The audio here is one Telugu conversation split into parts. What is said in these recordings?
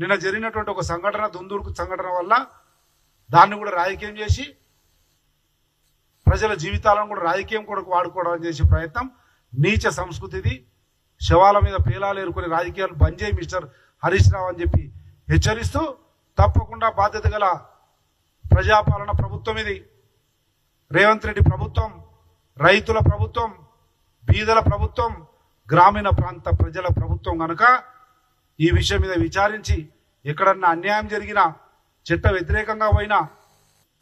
నిన్న జరిగినటువంటి ఒక సంఘటన దుందుడుకు సంఘటన వల్ల దాన్ని కూడా రాజకీయం చేసి ప్రజల జీవితాలను కూడా రాజకీయం కొరకు వాడుకోవడం చేసే ప్రయత్నం నీచ సంస్కృతిది శవాల మీద పేలాలు ఏరుకునే రాజకీయాలు బంద్ చేయి మిస్టర్ హరీష్ రావు అని చెప్పి హెచ్చరిస్తూ తప్పకుండా బాధ్యత గల ప్రజాపాలన ప్రభుత్వం ఇది. రేవంత్ రెడ్డి ప్రభుత్వం రైతుల ప్రభుత్వం బీదల ప్రభుత్వం గ్రామీణ ప్రాంత ప్రజల ప్రభుత్వం కనుక ఈ విషయం మీద విచారించి ఎక్కడన్నా అన్యాయం జరిగినా చట్ట వ్యతిరేకంగా పోయినా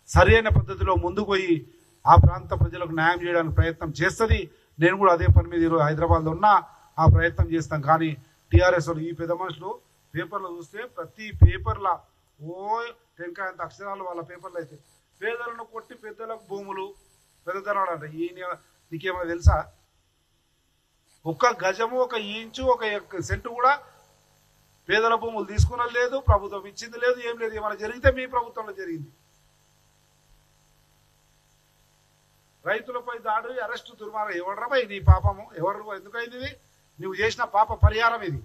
సరైన పద్ధతిలో ముందుకు పోయి ఆ ప్రాంత ప్రజలకు న్యాయం చేయడానికి ప్రయత్నం చేస్తుంది. నేను కూడా అదే పని మీద ఈరోజు హైదరాబాద్లో ఉన్నా ఆ ప్రయత్నం చేస్తాం కానీ టీఆర్ఎస్ వాళ్ళు ఈ పెద్ద మనుషులు పేపర్లో చూస్తే ప్రతి పేపర్ల ఓ టెంకాయ అంత అక్షరాలు వాళ్ళ పేపర్లు అయితే పేదలను కొట్టి పెద్దలకు భూములు పెద్దతనాడు అంట ఈ నీకేమైనా తెలుసా? ఒక్క గజము ఒక ఇంచు ఒక సెంటు కూడా పేదల భూములు తీసుకున్నది లేదు ప్రభుత్వం ఇచ్చింది లేదు ఏం లేదు. ఏమైనా జరిగితే మీ ప్రభుత్వంలో జరిగింది. రైతులపై దాడి అరెస్టు దుర్మార్గం. ఎవడరా నీ పాపము? ఎవరు? ఎందుకైంది నువ్వు చేసిన పాప పరిహారం ఇది.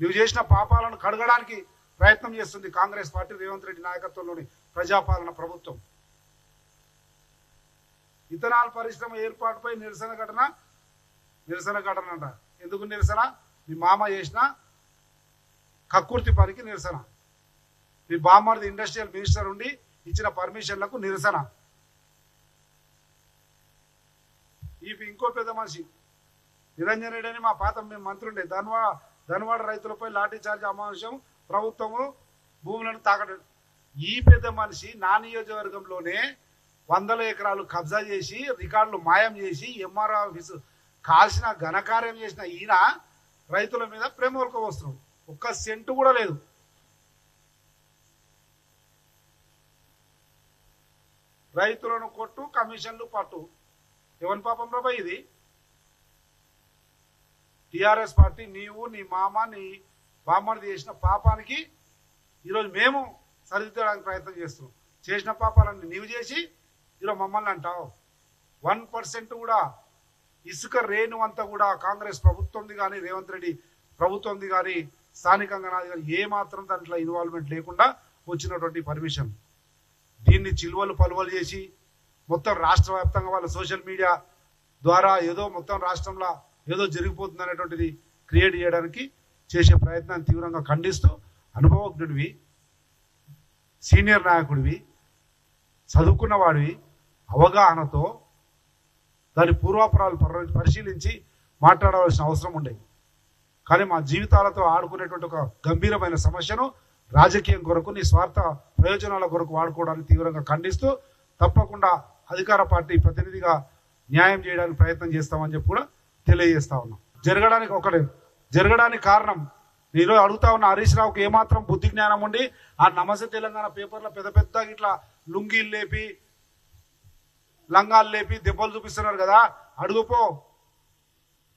నువ్వు చేసిన పాపాలను కడగడానికి ప్రయత్నం చేస్తుంది కాంగ్రెస్ పార్టీ రేవంత్ రెడ్డి నాయకత్వంలోని ప్రజాపాలన ప్రభుత్వం. ఇథనాల్ పరిశ్రమ ఏర్పాటుపై నిరసన ఘటన నిరసన ఘటన అంట. ఎందుకు నిరసన? మీ మామ చేసిన కక్కుర్తి పనికి నిరసన. మీ బామ్మర్ది ఇండస్ట్రియల్ మినిస్టర్ ఉండి ఇచ్చిన పర్మిషన్లకు నిరసన. ఈ ఇంకో పెద్ద మనిషి. నిరంజన్ రెడ్డి అని మా పాత మేము మంత్రి ఉండే. ధన్వా ధన్వాడ రైతులపై లాఠీ చార్జ్ అమాంశం ప్రభుత్వము భూములను తాకడం ఈ పెద్ద మనిషి నా నియోజకవర్గంలోనే వందల ఎకరాలు కబ్జా చేసి రికార్డులు మాయం చేసి ఎంఆర్ ఆఫీసు కాల్సిన ఘనకార్యం చేసిన ఈయన రైతుల మీద ప్రేమోల్క వస్తున్నాడు. ఒక్క సెంటు కూడా లేదు. రైతులను కొట్టు కమిషన్లు పట్టు. ఎవరి పాపం ప్రభా ఇది? టిఆర్ఎస్ పార్టీ నీవు నీ మామ నీ బామ్మడి చేసిన పాపానికి ఈరోజు మేము సరిదిద్దడానికి ప్రయత్నం చేస్తున్నాం. చేసిన పాపాలన్నీ నీవు చేసి ఈరోజు మమ్మల్ని అంటావు. వన్ పర్సెంట్ కూడా ఇసుక రేణు అంతా కూడా కాంగ్రెస్ ప్రభుత్వంది కానీ రేవంత్ రెడ్డి ప్రభుత్వంది కానీ స్థానికంగా నాది కానీ ఏ మాత్రం దాంట్లో ఇన్వాల్వ్మెంట్ లేకుండా వచ్చినటువంటి పర్మిషన్ దీన్ని చిలువలు పలువలు చేసి మొత్తం రాష్ట్ర వ్యాప్తంగా వాళ్ళ సోషల్ మీడియా ద్వారా ఏదో మొత్తం రాష్ట్రంలో ఏదో జరిగిపోతుంది అనేటువంటిది క్రియేట్ చేయడానికి చేసే ప్రయత్నాన్ని తీవ్రంగా ఖండిస్తూ అనుభవజ్ఞుడివి సీనియర్ నాయకుడివి చదువుకున్న వాడివి అవగాహనతో దాని పూర్వాపరాలు పరిశీలించి మాట్లాడవలసిన అవసరం ఉండేది. కానీ మా జీవితాలతో ఆడుకునేటువంటి ఒక గంభీరమైన సమస్యను రాజకీయం కొరకు నీ స్వార్థ ప్రయోజనాల కొరకు వాడుకోవడానికి తీవ్రంగా ఖండిస్తూ తప్పకుండా అధికార పార్టీ ప్రతినిధిగా న్యాయం చేయడానికి ప్రయత్నం చేస్తామని చెప్పి కూడా తెలియజేస్తా ఉన్నాం. జరగడానికి ఒకటే జరగడానికి కారణం నేను అడుగుతా ఉన్న హరీష్ రావుకి ఏమాత్రం బుద్ధి జ్ఞానం ఉండి ఆ నమస్తే తెలంగాణ పేపర్లో పెద్ద పెద్ద ఇట్లా లుంగీలు లేపి లంగాలు లేపి దెబ్బలు చూపిస్తున్నారు కదా అడుగుపో.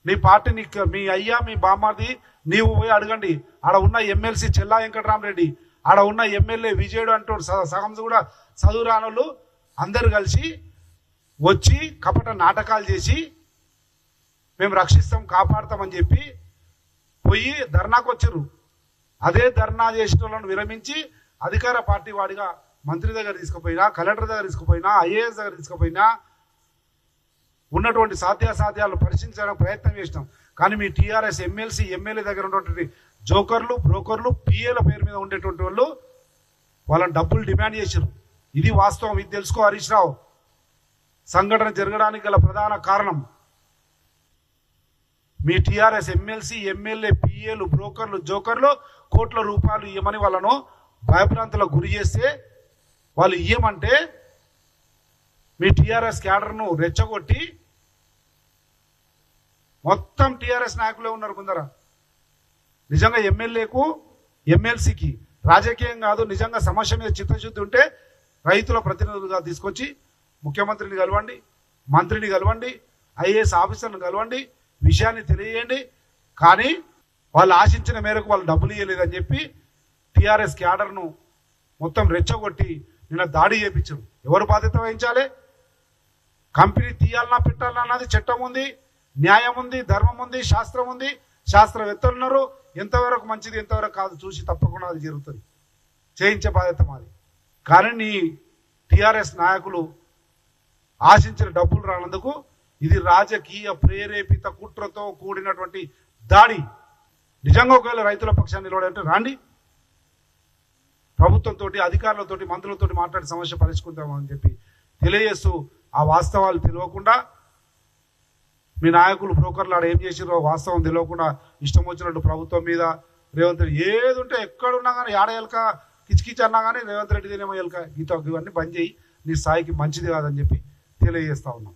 నీ పార్టీ నీ మీ అయ్యా మీ బామ్మది నీవు పోయి అడగండి. ఆడ ఉన్న ఎమ్మెల్సీ చెల్లా వెంకటరామరెడ్డి ఆడ ఉన్న ఎమ్మెల్యే విజయుడు అంటూ సగం కూడా చదువు రానోళ్ళు అందరు కలిసి వచ్చి కపట నాటకాలు చేసి మేము రక్షిస్తాం కాపాడతామని చెప్పి పోయి ధర్నాకు వచ్చారు. అదే ధర్నా చేసిన వాళ్ళను విరమించి అధికార పార్టీ వాడిగా మంత్రి దగ్గర తీసుకుపోయినా కలెక్టర్ దగ్గర తీసుకుపోయినా ఐఏఎస్ దగ్గర తీసుకుపోయినా ఉన్నటువంటి సాధ్యాసాధ్యాలను పరిశీలించడానికి ప్రయత్నం చేసినాం. కానీ మీ టీఆర్ఎస్ ఎమ్మెల్సీ ఎమ్మెల్యే దగ్గర ఉన్నటువంటి జోకర్లు బ్రోకర్లు పిఏల పేరు మీద ఉండేటువంటి వాళ్ళు వాళ్ళని డబ్బులు డిమాండ్ చేశారు ఇది వాస్తవం ఇది తెలుసుకో హరీష్ రావు. సంఘటన జరగడానికి గల ప్రధాన కారణం మీ టీఆర్ఎస్ ఎమ్మెల్సీ ఎమ్మెల్యే పిఏలు బ్రోకర్లు జోకర్లు కోట్ల రూపాయలు ఇవ్వమని వాళ్ళను భయభ్రాంతులకు గురి చేస్తే వాళ్ళు ఇయ్యమంటే మీ టీఆర్ఎస్ క్యాడర్ను రెచ్చగొట్టి మొత్తం టీఆర్ఎస్ నాయకులే ఉన్నారు ముందర నిజంగా ఎమ్మెల్యేకు ఎమ్మెల్సీకి రాజకీయం కాదు నిజంగా సమస్య మీద చిత్తశుద్ధి ఉంటే రైతుల ప్రతినిధులుగా తీసుకొచ్చి ముఖ్యమంత్రిని కలవండి మంత్రిని కలవండి ఐఏఎస్ ఆఫీసర్ని కలవండి విషయాన్ని తెలియజేయండి. కానీ వాళ్ళు ఆశించిన మేరకు వాళ్ళు డబ్బులు ఇవ్వలేదని చెప్పి టీఆర్ఎస్ క్యాడర్ను మొత్తం రెచ్చగొట్టి నిన్న దాడి చేపించారు. ఎవరు బాధ్యత వహించాలి? కంపెనీ తీయాలన్నా పెట్టాలన్నా అన్నది చట్టం ఉంది. న్యాయం ఉంది ధర్మం ఉంది శాస్త్రం ఉంది. శాస్త్రవేత్తలు ఉన్నారు. ఎంతవరకు మంచిది ఎంతవరకు కాదు చూసి తప్పకుండా అది జరుగుతుంది. చేయించే బాధ్యత మాది. కానీ నీ టిఆర్ఎస్ నాయకులు ఆశించిన డబ్బులు రానందుకు ఇది రాజకీయ ప్రేరేపిత కుట్రతో కూడినటువంటి దాడి. నిజంగా ఒకవేళ రైతుల పక్షాన్ని నిలబడంటే రాండి. ప్రభుత్వంతో అధికారులతో మంత్రులతో మాట్లాడి సమస్య పరిష్కుందామని చెప్పి తెలియజేస్తూ ఆ వాస్తవాలు తెలియకుండా మీ నాయకులు బ్రోకర్లు ఆడ ఏం చేసిరో వాస్తవం తెలియకుండా ఇష్టం వచ్చినట్టు ప్రభుత్వం మీద రేవంత్ రెడ్డి ఏది ఉంటే ఎక్కడున్నా కానీ ఆడ ఎలక కిచకిచ అన్నా కానీ రేవంత్ రెడ్డి తినేమో ఎలక. గీత ఇవన్నీ బంద్ చేయి. నీ స్థాయికి మంచిది కాదని చెప్పి తెలియజేస్తా ఉన్నాం.